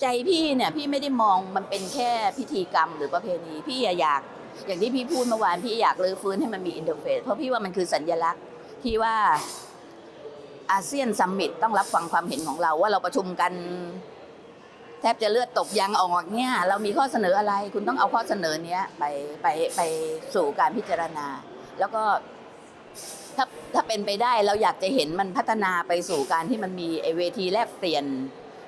ใจพี่เนี่ยพี่ไม่ได้มองมันเป็นแค่พิธีกรรมหรือประเพณีพี่อยาก อย่างที่พี่พูดเมื่อวานพี่อยากรื้อฟื้นให้มันมีอินเทอร์เฟซเพราะพี่ว่ามันคือสัญลักษณ์ที่ว่าอาเซียนซัมมิตต้องรับฟังความเห็นของเราว่าเราประชุมกันแทบจะเลือดตกยางออกเนี่ยเรามีข้อเสนออะไร คุณต้องเอาข้อเสนอเนี้ยไปไปไปสู่การพิจารณา แล้วก็ถ้าถ้าเป็นไปได้เราอยากจะเห็นมันพัฒนาไปสู่การที่มันมีไอเวทีแลกเปลี่ยน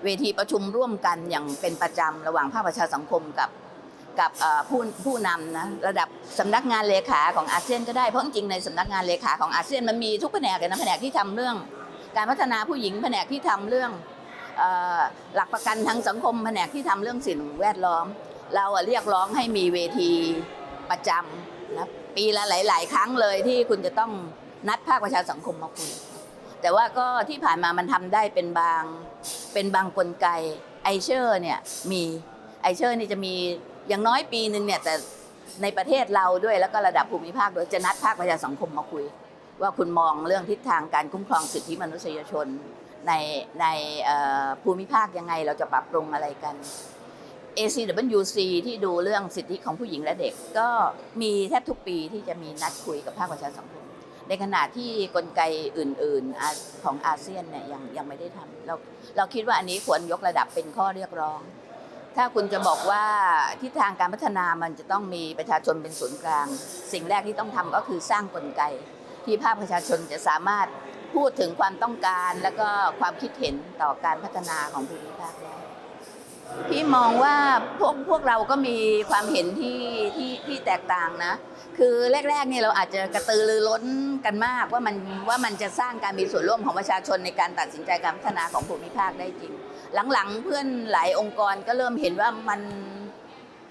เวทีประชุมร่วมกันอย่างเป็นประจำระหว่างภาคประชาสังคมกับกับผู้ผู้นำนะระดับสำนักงานเลขาของอาเซียนก็ได้เพราะจริงในสำนักงานเลขาของอาเซียนมันมีทุกแผนกเลยนะแผนกที่ทำเรื่อง การพัฒนาผู้หญิงแผนกที่ทำเรื่องหลักประกันทางสังคมแผนกที่ทำเรื่องสิ่งแวดล้อม เราเรียกร้องให้มีเวทีประจำนะปีละหลาย ๆ ครั้งเลยที่คุณจะต้องนัดภาคประชาสังคมมาคุย แต่ว่าก็ที่ผ่านมามันทำได้เป็นบางเป็นบางกลไกไอเชอร์เนี่ยมีไอเชอร์นี่จะมีอย่างน้อยปีหนึ่งเนี่ยแต่ในประเทศเราด้วยแล้วก็ระดับภูมิภาคโดยจะนัดภาคประชาสังคมมาคุย ว่าคุณมองเรื่องทิศทางการคุ้มครองสิทธิมนุษยชนในในภูมิภาคยังไงเราจะปรับปรุงอะไรกัน ACWC ที่ดูเรื่องสิทธิของผู้หญิงและเด็ก ก็มีแทบทุกปีที่จะมีนัดคุยกับภาคประชาสังคม ในขณะที่กลไกอื่นๆของอาเซียนเนี่ยยังยังไม่ได้ทำเราเราคิดว่าอันนี้ควรยกระดับเป็นข้อเรียกร้อง ถ้าคุณจะบอกว่าทิศทางการพัฒนามันจะต้องมีประชาชนเป็นศูนย์กลาง สิ่งแรกที่ต้องทำก็คือสร้างกลไก ที่ภาคประชาชนจะสามารถพูดถึงความต้องการและก็ความคิดเห็นต่อการพัฒนาของภูมิภาคได้ พี่มองว่าพวกพวกเราก็มีความเห็นที่ที่ที่แตกต่างนะ คือแรกๆเนี่ยเราอาจจะกระตือรือร้นกันมากว่ามันว่ามันจะสร้างการมีส่วนร่วมของประชาชนในการตัดสินใจการพัฒนาของภูมิภาคได้จริง หลังๆเพื่อนหลายองค์กรก็เริ่มเห็นว่ามัน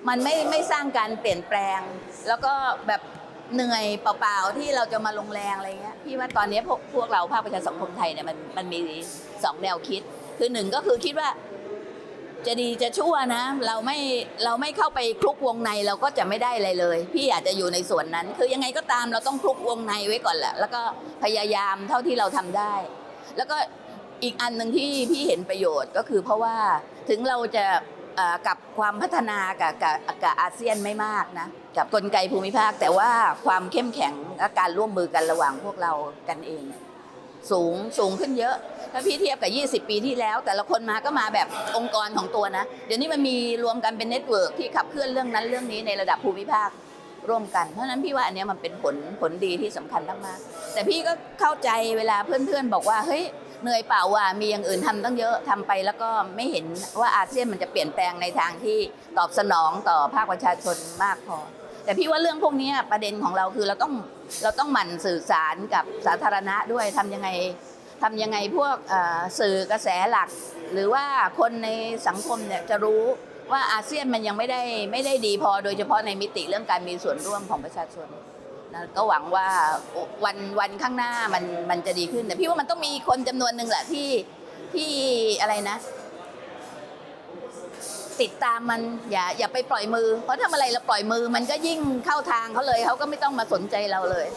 มันไม่ไม่สร้างการเปลี่ยนแปลง แล้วก็แบบเหนื่อยเปล่าๆที่เราจะมาลงแรงอะไรเงี้ยพี่ว่าตอนนี้พวกพวกเราภาคประชาสังคมไทยเนี่ยมันมันมีสองแนวคิด คือหนึ่งก็คือคิดว่า จะดีจะชั่วนะ เราไม่เราไม่เข้าไปคลุกวงในเราก็จะไม่ได้อะไรเลย พี่อาจจะอยู่ในส่วนนั้น คือยังไงก็ตามเราต้องคลุกวงในไว้ก่อนแหละแล้วก็พยายามเท่าที่เราทำได้ แล้วก็อีกอันหนึ่งที่พี่เห็นประโยชน์ก็คือเพราะว่าถึงเราจะกับความพัฒนากับกับกับอาเซียนไม่มากนะกับกลไกภูมิภาค แต่ว่าความเข้มแข็งและการร่วมมือกันระหว่างพวกเรากันเอง สูงสูงขึ้นเยอะ ถ้าพี่เทียบกับ 20 ปีที่แล้ว แต่ละคนมาก็มาแบบองค์กรของตัวนะ เดี๋ยวนี้มันมีรวมกันเป็นเน็ตเวิร์กที่ขับเคลื่อนเรื่องนั้นเรื่องนี้ในระดับภูมิภาคร่วมกัน เพราะฉะนั้นพี่ว่าอันนี้มันเป็นผลผลดีที่สำคัญมากๆแต่พี่ก็เข้าใจเวลาเพื่อนๆ บอกว่าเฮ้ยเหนื่อยเปล่าว่ะมีอย่างอื่นทำตั้งเยอะทำไปแล้วก็ไม่เห็นว่าอาเซียนมันจะเปลี่ยนแปลงในทางที่ตอบสนองต่อภาคประชาชนมากพอ แต่พี่ว่าเรื่องพวกนี้ประเด็นของเราคือเราต้องเราต้องหมั่นสื่อสารกับสาธารณะด้วยทำยังไงทำยังไงพวกสื่อกระแสหลัก หรือว่าคนในสังคมเนี่ยจะรู้ว่าอาเซียนมันยังไม่ได้ไม่ได้ดีพอโดยเฉพาะในมิติเรื่องการมีส่วนร่วมของประชาชนนะก็หวังว่าวันวันข้างหน้ามันมันจะดีขึ้นแต่พี่ว่ามันต้องมีคนจำนวนหนึ่งแหละที่ที่อะไรนะ ติดตามมันอย่าอย่าไปปล่อยมือ เพราะถ้าเมื่อไรเราปล่อยมือมันก็ยิ่งเข้าทางเขาเลยเขาก็ไม่ต้องมาสนใจเราเลย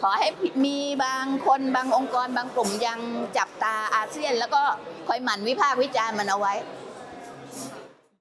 ขอให้มีบางคนบางองค์กรบางกลุ่มยังจับตาอาเซียน แล้วก็คอยหมั่นวิพากษ์วิจารณ์มันเอาไว้